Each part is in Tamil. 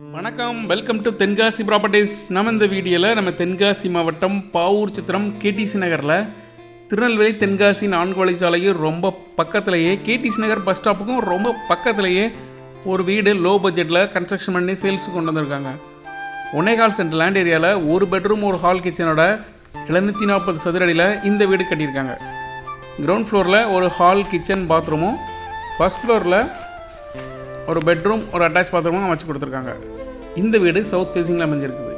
வணக்கம். வெல்கம் டு தென்காசி ப்ராப்பர்ட்டிஸ் நம்ம இந்த வீடியோவில் நம்ம தென்காசி மாவட்டம் பாவூர் சித்திரம் கேடிசி நகரில் திருநெல்வேலி தென்காசி நான்கு வழிச்சாலையும் ரொம்ப பக்கத்துலேயே கேடிசி நகர் பஸ் ஸ்டாப்புக்கும் ரொம்ப பக்கத்துலேயே ஒரு வீடு லோ பட்ஜெட்டில் கன்ஸ்ட்ரக்ஷன் பண்ணி சேல்ஸுக்கு கொண்டு வந்திருக்காங்க. ஒன்னேகால் சென்ட் லேண்ட் ஏரியாவில் ஒரு பெட்ரூம் ஒரு ஹால் கிச்சனோட எழுநூற்றி நாற்பது சதுரடியில் இந்த வீடு கட்டியிருக்காங்க. கிரவுண்ட் ஃப்ளோரில் ஒரு ஹால் கிச்சன் பாத்ரூமும் ஃபஸ்ட் ஃப்ளோரில் ஒரு பெட்ரூம் ஒரு அட்டாச் பாத்ரூமும் அமைச்சு கொடுத்துருக்காங்க. இந்த வீடு சவுத் ஃபேஸிங்கில் அமைஞ்சிருக்குது.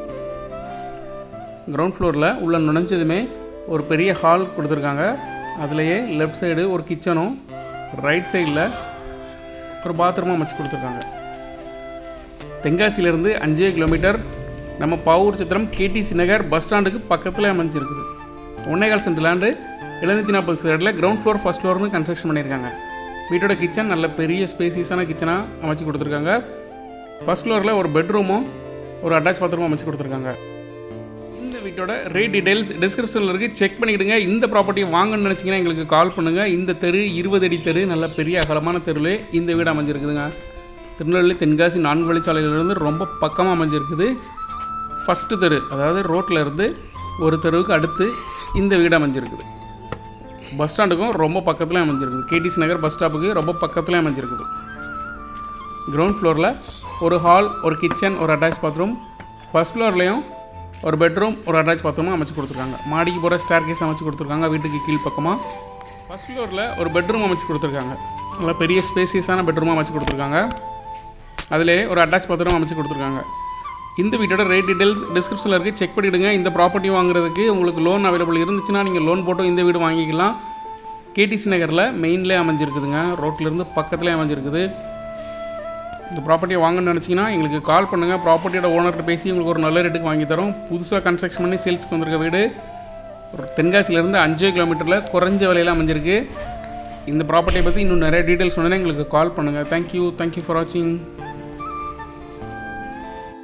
கிரவுண்ட் ஃப்ளோரில் உள்ளே நுழைஞ்சதுமே ஒரு பெரிய ஹால் கொடுத்துருக்காங்க. அதுலேயே லெஃப்ட் சைடு ஒரு கிச்சனும் ரைட் சைடில் ஒரு பாத்ரூமும் அமைச்சு கொடுத்துருக்காங்க. தென்காசியிலேருந்து அஞ்சே கிலோமீட்டர் நம்ம பாவூர் சித்திரம் கேடிசி நகர் பஸ் ஸ்டாண்டுக்கு பக்கத்தில் அமைஞ்சிருக்குது. ஒன்னேகால் சென்ட் லேண்டு எழுநூற்றி நாற்பது சைடில் கிரவுண்ட் ஃப்ளோர் ஃபஸ்ட் ஃப்ளோர்னு கன்ஸ்ட்ரக்ஷன் பண்ணியிருக்காங்க. வீட்டோட கிச்சன் நல்ல பெரிய ஸ்பேசியஸான கிச்சனாக அமைச்சு கொடுத்துருக்காங்க. ஃபஸ்ட் ஃப்ளோரில் ஒரு பெட்ரூமும் ஒரு அட்டாச் பாத்ரூமும் அமைச்சு கொடுத்துருக்காங்க. இந்த வீட்டோட ரேட் டீடைல்ஸ் டிஸ்கிரிப்ஷனில் இருக்குது செக் பண்ணிக்கிடுங்க. இந்த ப்ராப்பர்ட்டியை வாங்கணும்னு நினச்சிங்கன்னா எங்களுக்கு கால் பண்ணுங்கள் இந்த தெரு இருபது அடி தெரு நல்ல பெரிய அகலமான தெருவில் இந்த வீடு அமைஞ்சிருக்குதுங்க. திருநெல்வேலி தென்காசி நான்கு வழிச்சாலையிலிருந்து ரொம்ப பக்கமாக அமைஞ்சிருக்குது. ஃபஸ்ட்டு தெரு அதாவது ரோட்டில் இருந்து ஒரு தெருவுக்கு அடுத்து இந்த வீடு அமைஞ்சிருக்குது. பஸ் ஸ்டாண்டுக்கும் ரொம்ப பக்கத்தில் அமைஞ்சிருக்குது. கேடிசி நகர் பஸ் ஸ்டாப்புக்கு ரொம்ப பக்கத்தில் அமைஞ்சிருக்குது. கிரவுண்ட் ஃப்ளோரில் ஒரு ஹால் ஒரு கிச்சன் ஒரு அட்டாச் பாத்ரூம் ஃபஸ்ட் ஃப்ளோர்லேயும் ஒரு பெட்ரூம் ஒரு அட்டாச் பாத்ரூமும் அமைச்சு கொடுத்துருக்காங்க. மாடிக்கு போகிற ஸ்டார் கேஸ் அமைச்சு கொடுத்துருக்காங்க வீட்டுக்கு கீழ் பக்கமாக ஃபஸ்ட் ஃப்ளோரில் ஒரு பெட்ரூம் அமைச்சு கொடுத்துருக்காங்க. நல்லா பெரிய ஸ்பேசியஸான பெட்ரூமாக அமைச்சு கொடுத்துருக்காங்க. அதிலே ஒரு அட்டாச் பாத்ரூம் அமைச்சு கொடுத்துருக்காங்க. இந்த வீட்டோட ரேட் டீடைல்ஸ் டிஸ்கிரிப்ஷனில் இருக்குது செக் பண்ணிவிடுங்க இந்த ப்ராப்பர்ட்டி வாங்குறதுக்கு உங்களுக்கு லோன் அவைலபிள் இருந்துச்சுன்னா நீங்கள் லோன் போட்டு இந்த வீடு வாங்கிக்கலாம். கேடிசி நகரில் மெயின்லேயே அமைஞ்சிருக்குதுங்க. ரோட்லேருந்து பக்கத்துலேயே அமைஞ்சிருக்குது. இந்த ப்ராப்பர்ட்டியை வாங்கணும்னு நினச்சிங்கன்னா எங்களுக்கு கால் பண்ணுங்கள் ப்ராப்பர்ட்டியோட ஓனர்கிட்ட பேசி உங்களுக்கு ஒரு நல்ல ரேட்டுக்கு வாங்கி தரோம். புதுசாக கன்ஸ்ட்ரக்ஷன் பண்ணி சேல்ஸ்க்கு வந்திருக்க வீடு. ஒரு தென்காசியிலேருந்து அஞ்சு கிலோமீட்டரில் குறைஞ்ச விலையில் அமைஞ்சிருக்கு. இந்த ப்ராப்பர்ட்டியை பற்றி இன்னும் நிறைய டீட்டெயில்ஸ் சொன்னீங்கன்னா எங்களுக்கு கால் பண்ணுங்கள் தேங்க்யூ தேங்க்யூ ஃபார் வாட்சிங்